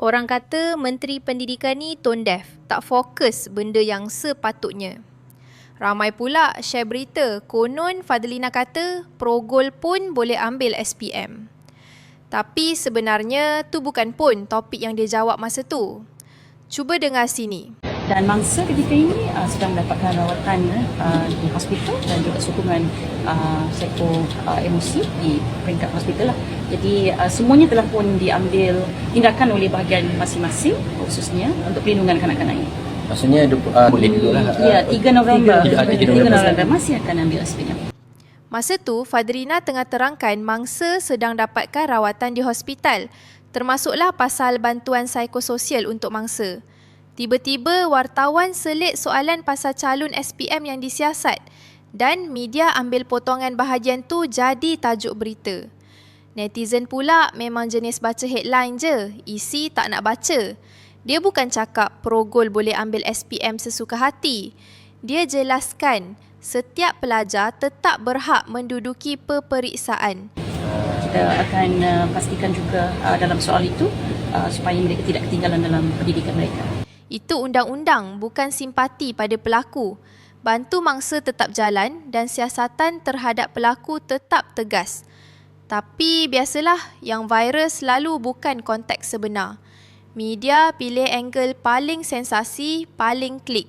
Orang kata Menteri Pendidikan ni tone deaf, tak fokus benda yang sepatutnya. Ramai pula share berita konon Fadlina kata Progol pun boleh ambil SPM. Tapi sebenarnya tu bukan pun topik yang dia jawab masa tu. Cuba dengar sini. Dan mangsa ketika ini uh, sedang mendapatkan rawatan uh, di hospital dan juga sokongan uh, psiko uh, emosi di peringkat hospital lah. Jadi uh, semuanya telah pun diambil tindakan oleh bahagian masing-masing khususnya untuk perlindungan kanak-kanak ini. Maksudnya uh, boleh dulu lah. Ya, 3 November. Tiga- tiga 3 November. November masih akan ambil SPM. Masa tu, Fadrina tengah terangkan mangsa sedang dapatkan rawatan di hospital, termasuklah pasal bantuan psikososial untuk mangsa. Tiba-tiba wartawan selit soalan pasal calon SPM yang disiasat dan media ambil potongan bahagian tu jadi tajuk berita. Netizen pula memang jenis baca headline je, isi tak nak baca. Dia bukan cakap progol boleh ambil SPM sesuka hati. Dia jelaskan setiap pelajar tetap berhak menduduki peperiksaan. Kita akan uh, pastikan juga uh, dalam soal itu uh, supaya mereka tidak ketinggalan dalam pendidikan mereka. Itu undang-undang bukan simpati pada pelaku. Bantu mangsa tetap jalan dan siasatan terhadap pelaku tetap tegas. Tapi biasalah yang viral selalu bukan konteks sebenar. Media pilih angle paling sensasi, paling klik.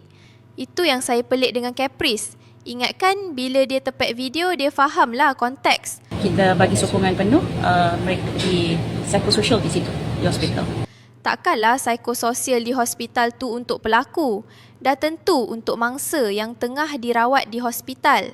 Itu yang saya pelik dengan Caprice. Ingatkan bila dia tepat video dia fahamlah konteks. Kita bagi sokongan penuh uh, mereka di psikososial di situ, di hospital. Takkanlah psikososial di hospital tu untuk pelaku. Dah tentu untuk mangsa yang tengah dirawat di hospital.